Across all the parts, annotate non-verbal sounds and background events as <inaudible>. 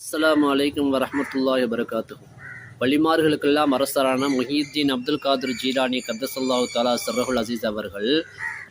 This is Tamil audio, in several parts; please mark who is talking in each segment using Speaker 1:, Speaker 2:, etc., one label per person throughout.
Speaker 1: அஸ்லாம் வலைக்கம் வரஹ்மத்துல்லாஹி வபரகாத்துஹு வழிமார்களுக்கெல்லாம் அரசரான முஹீத்தீன் அப்துல் காதிர் ஜீரானி கத்தசல்லாஹு தாலா சர்ரகுல் அசீஸ் அவர்கள்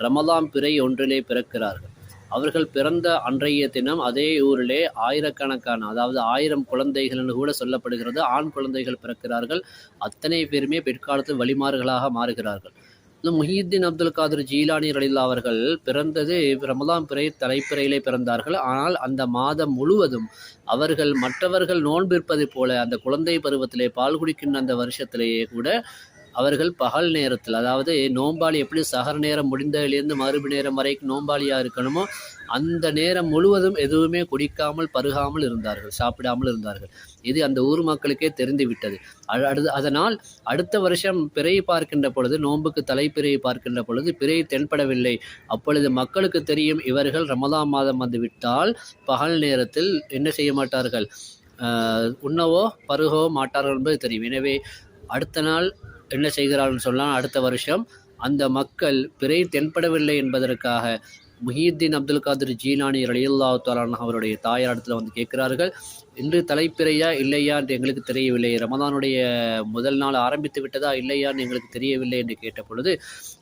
Speaker 1: ரமலாம் பிறை ஒன்றிலே பிறக்கிறார்கள். அவர்கள் பிறந்த அன்றைய தினம் அதே ஊரிலே ஆயிரக்கணக்கான அதாவது ஆயிரம் குழந்தைகள் என்று கூட சொல்லப்படுகிறது ஆண் குழந்தைகள் பிறக்கிறார்கள். அத்தனை பேருமே பிற்காலத்தில் வழிமார்களாக மாறுகிறார்கள். இந்த முஹியுத்தீன் அப்துல் காதிர் ஜீலானி ரலில்லா அவர்கள் பிறந்தது ரமதான் பிறை தலைப்பிறையிலே பிறந்தார்கள். ஆனால் அந்த மாதம் முழுவதும் அவர்கள் மற்றவர்கள் நோன்பிற்பது போல அந்த குழந்தை பருவத்திலே பால் குடிக்கின்ற அந்த வருஷத்திலேயே கூட அவர்கள் பகல் நேரத்தில் அதாவது நோம்பாளி எப்படி சகர் நேரம் முடிந்ததிலிருந்து மறுபடி நேரம் வரைக்கும் நோம்பாளியாக இருக்கணுமோ அந்த நேரம் முழுவதும் எதுவுமே குடிக்காமல் பருகாமல் இருந்தார்கள் சாப்பிடாமல் இருந்தார்கள். இது அந்த ஊர் மக்களுக்கே தெரிந்துவிட்டது. அதனால் அடுத்த வருஷம் பிறையை பார்க்கின்ற பொழுது நோன்புக்கு தலைப்பிறையை பார்க்கின்ற பொழுது பிறையை தென்படவில்லை. அப்பொழுது மக்களுக்கு தெரியும் இவர்கள் ரமதான் மாதம் வந்துவிட்டால் பகல் நேரத்தில் என்ன செய்ய மாட்டார்கள்? உண்ணவோ பருகவோ மாட்டார்கள் என்பது தெரியும். எனவே அடுத்த நாள் என்ன செய்கிறார்கள் சொன்னால் அடுத்த வருஷம் அந்த மக்கள் பிறை தென்படவில்லை என்பதற்காக முஹீத்தீன் அப்துல் காதிர் ஜீனானி ரலியுல்லா தாலான் அவருடைய தாயாரிடத்தில் வந்து கேட்கிறார்கள். இன்று தலைப்பிறையா இல்லையா என்று எங்களுக்கு தெரியவில்லை. ரமதானுடைய முதல் நாள் ஆரம்பித்து விட்டதா இல்லையான்னு எங்களுக்கு தெரியவில்லை என்று கேட்ட பொழுது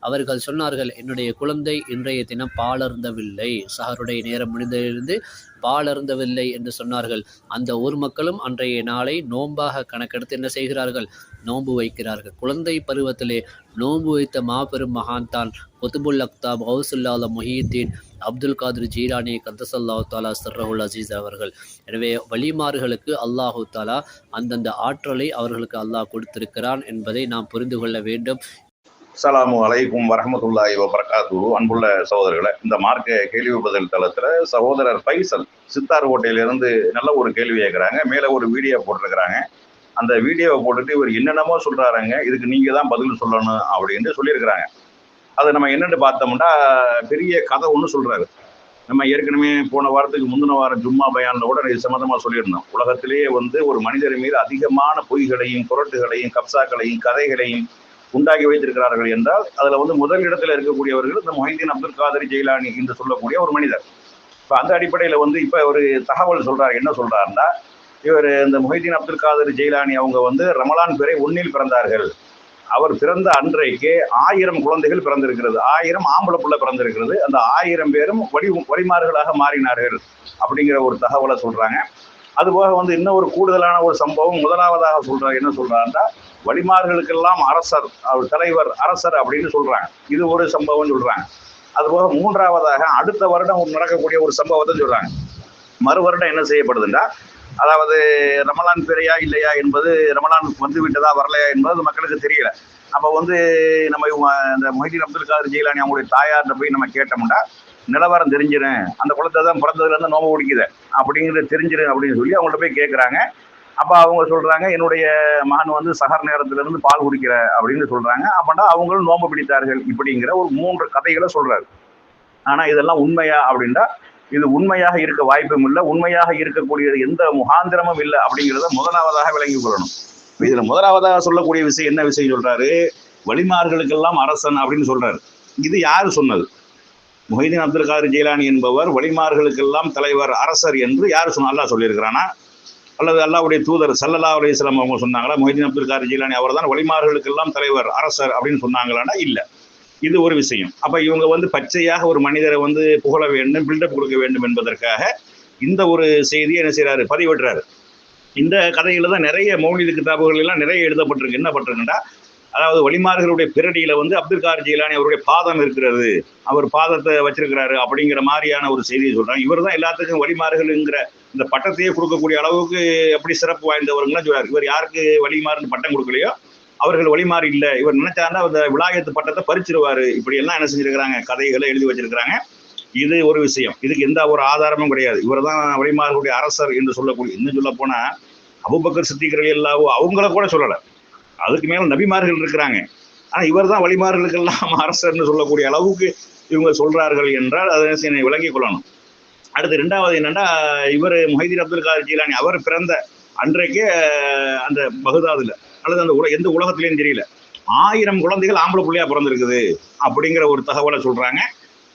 Speaker 1: அவர்கள் சொன்னார்கள் என்னுடைய குழந்தை இன்றைய தினம் பாலருந்தவில்லை சஹருடைய நேரம் முடிந்ததிலிருந்து பாலருந்தவில்லை என்று சொன்னார்கள். அந்த ஊர் மக்களும் அன்றைய நாளை நோன்பாக கணக்கெடுத்து என்ன செய்கிறார்கள்? நோன்பு வைக்கிறார்கள். குழந்தை பருவத்திலே நோன்பு வைத்த மாபெரும் மகான் தான் குத்துபுல் அக்தாப் ஹவுசுல்லால முஹீத்தீன் அப்துல் காதிர் ஜீரானி கந்தசல்லா தாலா சர்ரஹுல் அசீஸ் அவர்கள். எனவே வலிமார்களுக்கு அல்லாஹு தாலா அந்தந்த ஆற்றலை அவர்களுக்கு அல்லாஹ் கொடுத்திருக்கிறான் என்பதை நாம் புரிந்து கொள்ள வேண்டும்.
Speaker 2: அஸ்ஸலாமு அலைக்கும் வரமத்துல்லாஹி வபரகாத்து அன்புள்ள சகோதரர்களை இந்த மார்க்க கேள்வி பதில் தளத்தில் சகோதரர் பைசல் சித்தார் கோட்டையிலிருந்து நல்ல ஒரு கேள்வி கேட்குறாங்க மேலே ஒரு வீடியோ போட்டிருக்கிறாங்க. அந்த வீடியோவை போட்டுட்டு இவர் என்னென்னமோ சொல்கிறாருங்க இதுக்கு நீங்க தான் பதில் சொல்லணும் அப்படின்னு சொல்லியிருக்கிறாங்க. அதை நம்ம என்னென்னு பார்த்தோம்னா பெரிய கதை ஒன்று சொல்கிறாரு நம்ம ஏற்கனவே போன வாரத்துக்கு முந்தின வாரம் ஜும்மா பயானில் கூட இது சம்மந்தமாக சொல்லியிருந்தோம். உலகத்திலேயே வந்து ஒரு மனிதர் மீது அதிகமான பொய்களையும் புரட்டுகளையும் கப்சாக்களையும் கதைகளையும் உண்டாக்கி வைத்திருக்கிறார்கள் என்றால் அதில் வந்து முதல் இடத்துல இருக்கக்கூடியவர்கள் இந்த மொஹிதீன் அப்துல் காதரி ஜெயிலானி என்று சொல்லக்கூடிய ஒரு மனிதர். இப்போ அந்த அடிப்படையில் வந்து இப்போ ஒரு தகவல் சொல்கிறார் என்ன சொல்கிறாருன்னா இவர் இந்த மொஹிதீன் அப்துல் காதர் ஜெயிலானி அவங்க வந்து ரமலான் பிறை ஒன்னில் பிறந்தார்கள். அவர் பிறந்த அன்றைக்கு ஆயிரம் குழந்தைகள் பிறந்திருக்கிறது. ஆயிரம் ஆம்பளை புள்ள பிறந்திருக்கிறது. அந்த ஆயிரம் பேரும் வடி வழிமாறுகளாக மாறினார்கள் அப்படிங்கிற ஒரு தகவலை சொல்றாங்க. அதுபோக வந்து இன்னும் ஒரு கூடுதலான ஒரு சம்பவம் முதலாவதாக சொல்றாரு என்ன சொல்றாருன்னா வழிமார்களுக்கெல்லாம் அரசர் அவர் தலைவர் அரசர் அப்படின்னு சொல்றாங்க. இது ஒரு சம்பவம் சொல்றாங்க. அதுபோக மூன்றாவதாக அடுத்த வருடம் நடக்கக்கூடிய ஒரு சம்பவத்தை சொல்றாங்க. மறு வருடம் என்ன செய்யப்படுதுன்னா அதாவது ரமலான் பெரியா இல்லையா என்பது ரமலான் வந்து விட்டதா வரலையா என்பது மக்களுக்கு தெரியல. அப்போ வந்து நம்ம இவங்க இந்த மொஹிதீன் அப்துல் காதர் ஜெயிலானி அவங்களுடைய தாயார்கிட்ட போய் நம்ம கேட்டோம்னா நிலவரம் தெரிஞ்சிடும் அந்த குளத்தை தான் பிறந்ததுலேருந்து நோம்பு பிடிக்குது அப்படிங்கிறது தெரிஞ்சிடும் அப்படின்னு சொல்லி அவங்கள்ட்ட போய் கேட்குறாங்க அப்போ அவங்க சொல்கிறாங்க என்னுடைய மகன் வந்து சகர் நேரத்திலிருந்து பால் குடிக்கிற அப்படின்னு சொல்கிறாங்க அப்படின்னா அவங்களும் நோம்பு பிடித்தார்கள் இப்படிங்கிற ஒரு மூன்று கதைகளை சொல்கிறாரு ஆனால் இதெல்லாம் உண்மையா அப்படின்னா இது உண்மையாக இருக்க வாய்ப்பும் இல்லை உண்மையாக இருக்கக்கூடியது எந்த முகாந்திரமும் இல்லை அப்படிங்கிறத முதலாவதாக விளங்கிக் கொள்ளணும். இதுல முதலாவதாக சொல்லக்கூடிய விஷயம் என்ன விஷயம் சொல்றாரு? வழிமார்களுக்கெல்லாம் அரசன் அப்படின்னு சொல்றாரு. இது யாரு சொன்னது? மொஹிதீன் அப்துல் காதர் ஜெயிலானி என்பவர் வழிமார்களுக்கெல்லாம் தலைவர் அரசர் என்று யார் சொன்ன அல்லா சொல்லியிருக்கிறானா? அல்லது அல்லாவுடைய தூதர் சல்லல்லா அலைஹிஸ்ஸலாம் அவங்க சொன்னாங்களா? மொஹிதீன் அப்துல் காதர் ஜெயிலானி அவர் தான் வழிமார்களுக்கெல்லாம் தலைவர் அரசர் அப்படின்னு சொன்னாங்களான்னா இல்லை. இது ஒரு விஷயம். அப்போ இவங்க வந்து பச்சையாக ஒரு மனிதரை வந்து புகழ வேண்டும் பில்டப் கொடுக்க வேண்டும் என்பதற்காக இந்த ஒரு செய்தியை என்ன செய்கிறாரு பதிவிடுறாரு. இந்த கதையில் தான் நிறைய மௌலித கிதாபுகள் எல்லாம் நிறைய எழுதப்பட்டிருக்கு. என்ன பண்ணுறதுன்னா அதாவது வழிமார்களுடைய பிரடியில் வந்து அப்துல் கார் ஜீலானி அவருடைய பாதம் இருக்கிறது. அவர் பாதத்தை வச்சிருக்கிறாரு அப்படிங்கிற மாதிரியான ஒரு செய்தியை சொல்கிறாங்க இவர் தான் எல்லாத்துக்கும் வழிமாறுகள்ங்கிற இந்த பட்டத்தையே கொடுக்கக்கூடிய அளவுக்கு அப்படி சிறப்பு வாய்ந்தவருங்களாம் சொல்றாரு. இவர் யாருக்கு வழிமாறுன்னு பட்டம் கொடுக்கலையோ அவர்கள் வழிமாறி இல்லை. இவர் நினைச்சாருன்னா அந்த விலாயத்து பட்டத்தை பறிச்சிருவாரு. இப்படி எல்லாம் என்ன செஞ்சிருக்கிறாங்க? கதைகளை எழுதி வச்சிருக்கிறாங்க. இது ஒரு விஷயம். இதுக்கு எந்த ஒரு ஆதாரமும் கிடையாது. இவர் தான் வழிமாறக்கூடிய அரசர் என்று சொல்லக்கூடிய இன்னும் சொல்ல போனா அபுபக்கர் சித்திகர்கள் எல்லாவோ அவங்கள கூட சொல்லலை. அதுக்கு மேல நபிமார்கள் இருக்கிறாங்க. ஆனால் இவர் தான் வழிமார்களுக்கெல்லாம் <laughs> அரசர்னு சொல்லக்கூடிய அளவுக்கு இவங்க சொல்கிறார்கள் என்றால் அதை என்னை விளங்கிக் கொள்ளணும். அடுத்து ரெண்டாவது என்னென்னா இவர் முஹைதீன் அப்துல் காதர் ஜீலானி அவர் பிறந்த அன்றைக்கே அந்த பகுதாதில் அல்லது அந்த உல எந்த உலகத்திலையும் தெரியல. ஆயிரம் குழந்தைகள் ஆம்பளை பிள்ளையா பிறந்திருக்குது அப்படிங்கிற ஒரு தகவலை சொல்றாங்க.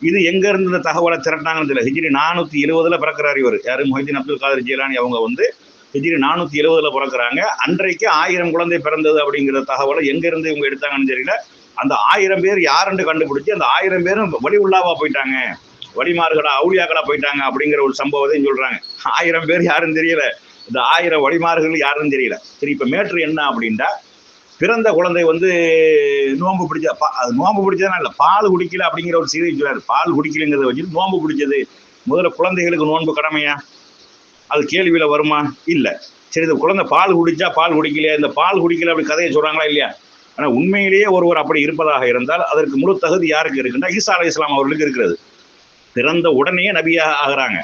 Speaker 2: இது எங்க இருந்து இந்த தகவலை திரட்டாங்கன்னு தெரியல. ஹிஜ்ரி நானூத்தி எழுபதுல பிறக்கிறார் இவர். யாரு? மொஹிதீன் அப்துல் காதர் ஜீலானி அவங்க வந்து ஹிஜ்ரி நானூத்தி எழுபதுல பிறக்கிறாங்க. அன்றைக்கு ஆயிரம் குழந்தை பிறந்தது அப்படிங்கிற தகவலை எங்க இருந்து இவங்க எடுத்தாங்கன்னு தெரியல. அந்த ஆயிரம் பேர் யாருன்னு கண்டுபிடிச்சு அந்த ஆயிரம் பேரும் வழி உள்ளாவா போயிட்டாங்க. வழிமார்களா அவுளியாக்களா போயிட்டாங்க அப்படிங்கிற ஒரு சம்பவத்தையும் சொல்றாங்க. ஆயிரம் பேர் யாருன்னு தெரியல. இந்த ஆயிரம் வழிமார்கள் யாருன்னு தெரியல. சரி இப்போ மேட்ரு என்ன அப்படின்டா பிறந்த குழந்தை வந்து நோன்பு பிடிச்ச பா- அது நோன்பு பிடிச்சதுனா இல்லை பால் குடிக்கல அப்படிங்கிற ஒரு செய்தி சொல்றாரு. பால் குடிக்கலைங்கிறத வச்சு நோம்பு பிடிச்சது. முதல்ல குழந்தைகளுக்கு நோன்பு கடமையா? அது கேள்வியில் வருமா? இல்லை. சரி இந்த குழந்தை பால் குடிச்சா பால் குடிக்கலையா? இந்த பால் குடிக்கல அப்படி கதையை சொல்கிறாங்களா இல்லையா? ஆனால் உண்மையிலேயே ஒருவர் அப்படி இருப்பதாக இருந்தால் அதற்கு முழு தகுதி யாருக்கு இருக்குன்னா ஈசா அலி இஸ்லாம் அவர்களுக்கு இருக்கிறது. பிறந்த உடனே நபியாக ஆகிறாங்க.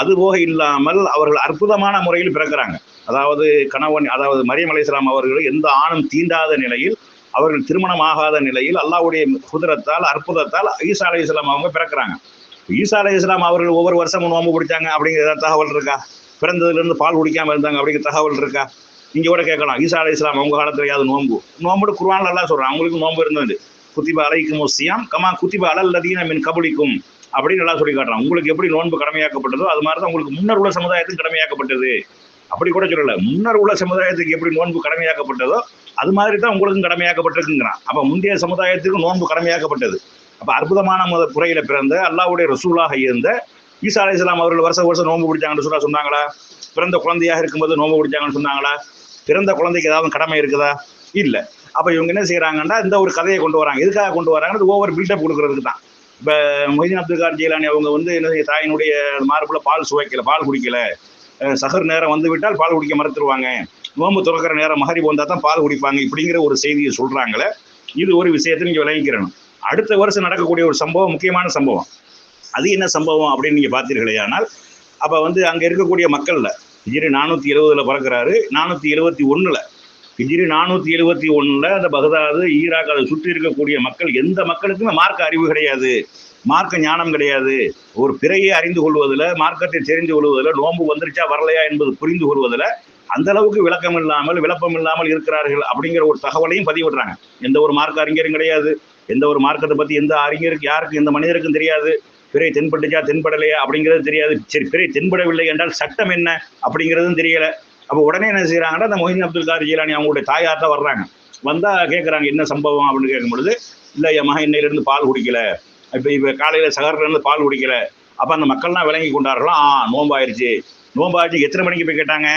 Speaker 2: அதுபோக இல்லாமல் அவர்கள் அற்புதமான முறையில் பிறக்கிறாங்க. அதாவது கணவன் அதாவது மரியம் அலை இஸ்லாம் அவர்கள் எந்த ஆணும் தீண்டாத நிலையில் அவர்கள் திருமணம் ஆகாத நிலையில் அல்லாஹ்வுடைய குதிரத்தால் அற்புதத்தால் ஈசா அலி இஸ்லாம் அவங்க பிறக்கிறாங்க. ஈசா அலி இஸ்லாம் அவர்கள் ஒவ்வொரு வருஷமும் நோன்பு பிடிச்சாங்க அப்படிங்கிற தகவல் இருக்கா? பிறந்ததுலேருந்து பால் குடிக்காமல் இருந்தாங்க அப்படிங்கிற தகவல் இருக்கா? இங்கே கூட கேட்கலாம். ஈசா அலை இஸ்லாம் அவங்க காலத்தில் ஏதாவது நோன்பு? நோன்பு குர்ஆன்ல நல்லா சொல்கிறான் அவங்களுக்கு நோம்பு இருந்தது. குத்திபா அலைக்கும் முஸ்தியாம் கமா குத்திபா அலல்லதீன மின் கபலிக்கும். அப்படின்னு நல்லா சொல்லி காட்டுறான். உங்களுக்கு எப்படி நோன்பு கடமையாக்கப்பட்டதோ அது மாதிரி தான் உங்களுக்கு முன்னர் உள்ள சமுதாயத்துக்கு கடமையாக்கப்பட்டது. அப்படி கூட சொல்லல. முன்னர் உள்ள சமுதாயத்துக்கு எப்படி நோன்பு கடமையாக்கப்பட்டதோ அது மாதிரி தான் உங்களுக்கும் கடமையாக்கப்பட்டிருக்குங்கிறான். அப்போ முந்தைய சமுதாயத்துக்கு நோன்பு கடமையாக்கப்பட்டது. அப்போ அற்புதமான முத குறையில் பிறந்த அல்லாவுடைய ரசூலாக இருந்த ஈசா அலி இஸ்லாம் அவர்கள் வருஷம் வருஷம் நோன்பு பிடிச்சாங்கன்னு சொல்ல சொன்னாங்களா? பிறந்த குழந்தையாக இருக்கும்போது நோன்பு பிடிச்சாங்கன்னு சொன்னாங்களா? பிறந்த குழந்தைக்கு ஏதாவது கடமை இருக்குதா? இல்லை. அப்போ இவங்க என்ன செய்கிறாங்கன்னா இந்த ஒரு கதையை கொண்டு வராங்க. எதுக்காக கொண்டு வராங்க ஓவர் பில்டப் கொடுக்கறதுக்கு தான். இப்போ மொஹிதீன் அப்துல் கார் ஜெயிலானி அவங்க வந்து என்ன தாயினுடைய மார்புல பால் சுவைக்கல பால் குடிக்கல. சகர் நேரம் வந்து விட்டால் பால் குடிக்க மறுத்துருவாங்க. நோம்பு துறக்கிற நேரம் மகரி வந்தால் தான் பால் குடிப்பாங்க இப்படிங்கிற ஒரு செய்தியை சொல்கிறாங்களே இது ஒரு விஷயத்தை நீங்கள் விளங்கிக்கிறணும். அடுத்த வருஷம் நடக்கக்கூடிய ஒரு சம்பவம் முக்கியமான சம்பவம். அது என்ன சம்பவம் அப்படின்னு நீங்கள் பார்த்தீர்களே ஆனால் அப்போ வந்து அங்கே இருக்கக்கூடிய மக்களில் ஹிஜ்ரி நானூற்றி எழுபதில் பிறக்கிறாரு நானூற்றி எழுபத்தி ஒன்றில் ஹிஜ்ரி நானூத்தி எழுபத்தி ஒண்ணுல அந்த பகதாது ஈராக் அதை சுற்றி இருக்கக்கூடிய மக்கள் எந்த மக்களுக்குமே மார்க்க அறிவு கிடையாது. மார்க்க ஞானம் கிடையாது. ஒரு பிறையை அறிந்து கொள்வதில் மார்க்கத்தை தெரிந்து கொள்வதில் நோன்பு வந்துருச்சா வரலையா என்பது புரிந்து கொள்வதில் அந்த அளவுக்கு விளக்கம் இல்லாமல் விளப்பம் இல்லாமல் இருக்கிறார்கள் அப்படிங்கிற ஒரு தகவலையும் பதிவிடுறாங்க எந்த ஒரு மார்க்க அறிஞரும் கிடையாது. எந்த ஒரு மார்க்கத்தை பற்றி எந்த அறிஞருக்கு யாருக்கும் எந்த மனிதருக்கும் தெரியாது. பிறை தென்பட்டுச்சா தென்படலையா அப்படிங்கிறது தெரியாது. சரி பிறை தென்படவில்லை என்றால் சட்டம் என்ன அப்படிங்கிறதும் தெரியலை. அப்போ உடனே என்ன செய்கிறாங்கன்னா அந்த மொஹின் அப்துல் கார் ஜீலானி அவங்களுடைய தாயார் தான் வர்றாங்க. வந்தால் கேட்குறாங்க என்ன சம்பவம்? அப்படின்னு கேட்கும் பொழுது இல்லை என் மகன் இன்னையிலேருந்து பால் குடிக்கல. இப்போ இப்போ காலையில் சகரிலேருந்து பால் குடிக்கல. அப்போ அந்த மக்கள்லாம் விளங்கி கொண்டாடுறலாம் ஆ நோம்பாயிருச்சு. நோம்பாயிருச்சு? எத்தனை மணிக்கு போய் கேட்டாங்க?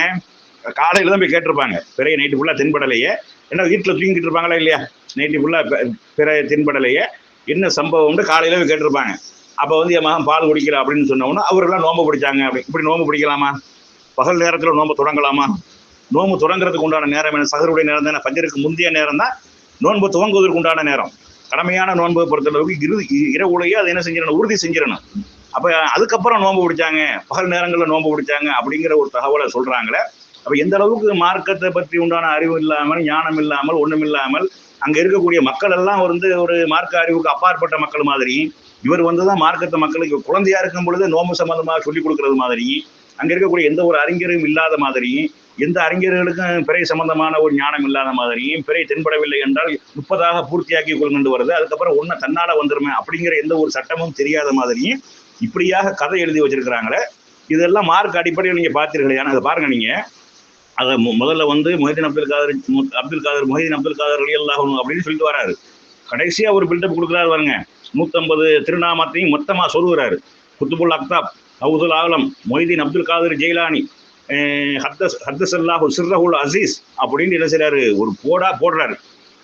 Speaker 2: காலையில் தான் போய் கேட்டிருப்பாங்க. பிறைய நைட்டு ஃபுல்லாக தென்படலையே. ஏன்னா வீட்டில் தூங்கிட்டு இருப்பாங்களா இல்லையா? நைட்டு ஃபுல்லாக பிற தென்படலையே. என்ன சம்பவம்னு காலையில் போய் கேட்டிருப்பாங்க. அப்போ வந்து என் மகன் பால் குடிக்கிற அப்படின்னு சொன்னோன்னா அவரெல்லாம் நோம்பு பிடிச்சாங்க. அப்படி இப்படி நோம்பு பிடிக்கலாமா? பகல் நேரத்தில் நோன்பு தொடங்கலாமா? நோன்பு தொடங்குறதுக்கு உண்டான நேரம் என்ன? சகருடைய நேரம் தானே? பஞ்சருக்கு முந்தைய நேரம் தான் நோன்பு துவங்குவதற்கு உண்டான நேரம். கடமையான நோன்பை பொறுத்தளவுக்கு இரு இரவுலையே அதை என்ன செஞ்சிடணும்? உறுதி செஞ்சிடணும். அப்போ அதுக்கப்புறம் நோன்பு பிடிச்சாங்க. பகல் நேரங்களில் நோன்பு பிடிச்சாங்க அப்படிங்கிற ஒரு தகவலை சொல்கிறாங்களே அப்போ எந்த அளவுக்கு மார்க்கத்தை பற்றி உண்டான அறிவு இல்லாமல் ஞானம் இல்லாமல் ஒண்ணும் இல்லாமல் அங்க இருக்கக்கூடிய மக்கள் எல்லாம் வந்து ஒரு மார்க்க அறிவுக்கு அப்பாற்பட்ட மக்கள் மாதிரி இவர் வந்து தான் மார்க்கத்தை மக்களுக்கு குழந்தையா இருக்கும் பொழுது நோம்பு சம்பந்தமாக சொல்லிக் கொடுக்கறது மாதிரி அங்க இருக்கக்கூடிய எந்த ஒரு அறிஞரும் இல்லாத மாதிரியும் எந்த அறிஞர்களுக்கும் பிறை சம்பந்தமான ஒரு ஞானம் இல்லாத மாதிரியும் பிறை தென்படவில்லை என்றால் முப்பதாக பூர்த்தியாக்கி கொள்கின்ற வருது. அதுக்கப்புறம் ஒன்ன தன்னால வந்துருமே அப்படிங்கிற எந்த ஒரு சட்டமும் தெரியாத மாதிரியும் இப்படியாக கதை எழுதி வச்சிருக்கிறாங்களே. இதெல்லாம் மார்க் அடிப்படையில் நீங்க பார்த்தீர்களே அதை பாருங்க நீங்க. அதை முதல்ல வந்து மொஹிதீன் அப்துல் காதர் அப்துல் காதர் மொஹிதீன் அப்துல் காதர் அலி அல்லாஹ் அப்படின்னு சொல்லிட்டு வராரு. கடைசியாக ஒரு பில்டப் கொடுக்குறாரு பாருங்க. நூத்தம்பது திருநாமத்தையும் மொத்தமாக சொல்லுகிறாரு குத்துபுல் அக்தாப். ஹவுதுல் ஆலம் மொய்தீன் அப்துல் காதர் ஜெயிலானி ஹர்தஸ் ஹத்தஸ் ஹத்தஸ் அல்லாஹு சிர்ரஹுல் அசீஸ் அப்படின்னு என்ன செய்றாரு? ஒரு போடா போடுறாரு.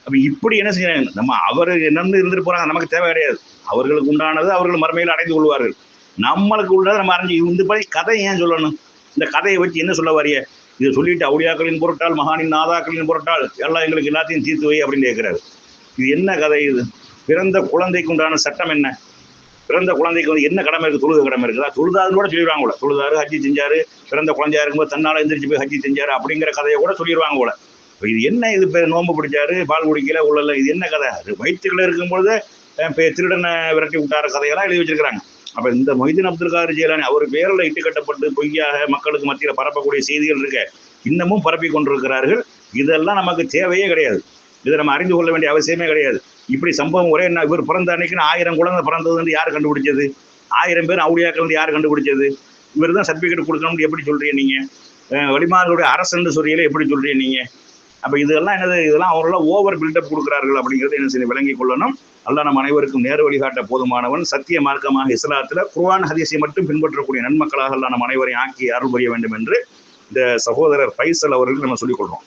Speaker 2: அப்போ இப்படி என்ன செய்யறாங்க நம்ம அவர் என்னன்னு இருந்துட்டு போறாங்க நமக்கு தேவை கிடையாது. அவர்களுக்கு உண்டானது அவர்கள் மறுமையில் அடைந்து கொள்வார்கள். நம்மளுக்கு உள்ளதை நம்ம அறிஞ்சு இந்த படி கதை ஏன் சொல்லணும்? இந்த கதையை வச்சு என்ன சொல்ல வரிய இதை சொல்லிட்டு அவுடியாக்களின் பொருட்டால் மகானின் நாதாக்களின் பொருட்டால் எல்லாம் எங்களுக்கு எல்லாத்தையும் தீர்த்து வை அப்படின்னு கேட்கிறாரு. இது என்ன கதை இது? பிறந்த குழந்தைக்கு உண்டான சட்டம் என்ன? பிறந்த குழந்தைக்கு வந்து என்ன கடமை இருக்குது தொழுது கடமை இருக்குதா? தொழுதாருன்னு கூட சொல்லிடுவாங்க கூட தொழுதாரு ஹஜ்ஜி செஞ்சாரு பிறந்த குழந்தையா இருக்கும்போது தன்னால் எந்திரிச்சு போய் ஹஜ்ஜி செஞ்சாரு அப்படிங்கிற கதையை கூட சொல்லிடுவாங்க கூட இப்போ இது என்ன இது பேர் நோன்பு பிடிச்சாரு பால் குடிக்கல உள்ளல இது என்ன கதை? அது வயிற்றுக்குள்ள இருக்கும்பொழுது இப்போ திருடனை விரட்டி விட்டார கதையெல்லாம் எழுதி வச்சிருக்கிறாங்க. அப்போ இந்த மொய்தீன் அப்துல் காதர் ஜெயலானி அவர் பேரில் இட்டு கட்டப்பட்டு பொய்யாக மக்களுக்கு மத்தியில் பரப்பக்கூடிய செய்திகள் இருக்க இன்னமும் பரப்பி கொண்டிருக்கிறார்கள். இதெல்லாம் நமக்கு தேவையே கிடையாது. இதை நம்ம அறிந்து கொள்ள வேண்டிய அவசியமே கிடையாது. இப்படி சம்பவம் ஒரே என்ன இவர் பிறந்த அன்னைக்குன்னு ஆயிரம் குழந்தை பிறந்ததுன்னு யார் கண்டுபிடிச்சது? ஆயிரம் பேர் அவுளியாக்கள் வந்து யார் கண்டுபிடிச்சது? இவர் தான் சர்டிஃபிகேட் கொடுக்கணும்னு எப்படி சொல்கிறீங்க நீங்கள் அஹ் வழிமார்களுடைய அரசு எப்படி சொல்கிறீங்க நீங்கள் அப்போ இதெல்லாம் என்னது? இதெல்லாம் அவரெல்லாம் ஓவர் பில்டப் கொடுக்குறார்கள் அப்படிங்கிறது என்ன செய்ய விளங்கி கொள்ளணும். அல்ல நம் அனைவருக்கும் நேர் வழிகாட்ட போதுமானவன் சத்திய மார்க்கமாக இஸ்லாத்தில் குர்வான் ஹதீஸை மட்டும் பின்பற்றக்கூடிய நன்மக்களாக அல்லாஹ் நம் அனைவரையும் ஆக்கி அருள் புரிய வேண்டும் என்று இந்த சகோதரர் பைசல் அவர்கள் நம்ம சொல்லிக்கொள்கிறோம்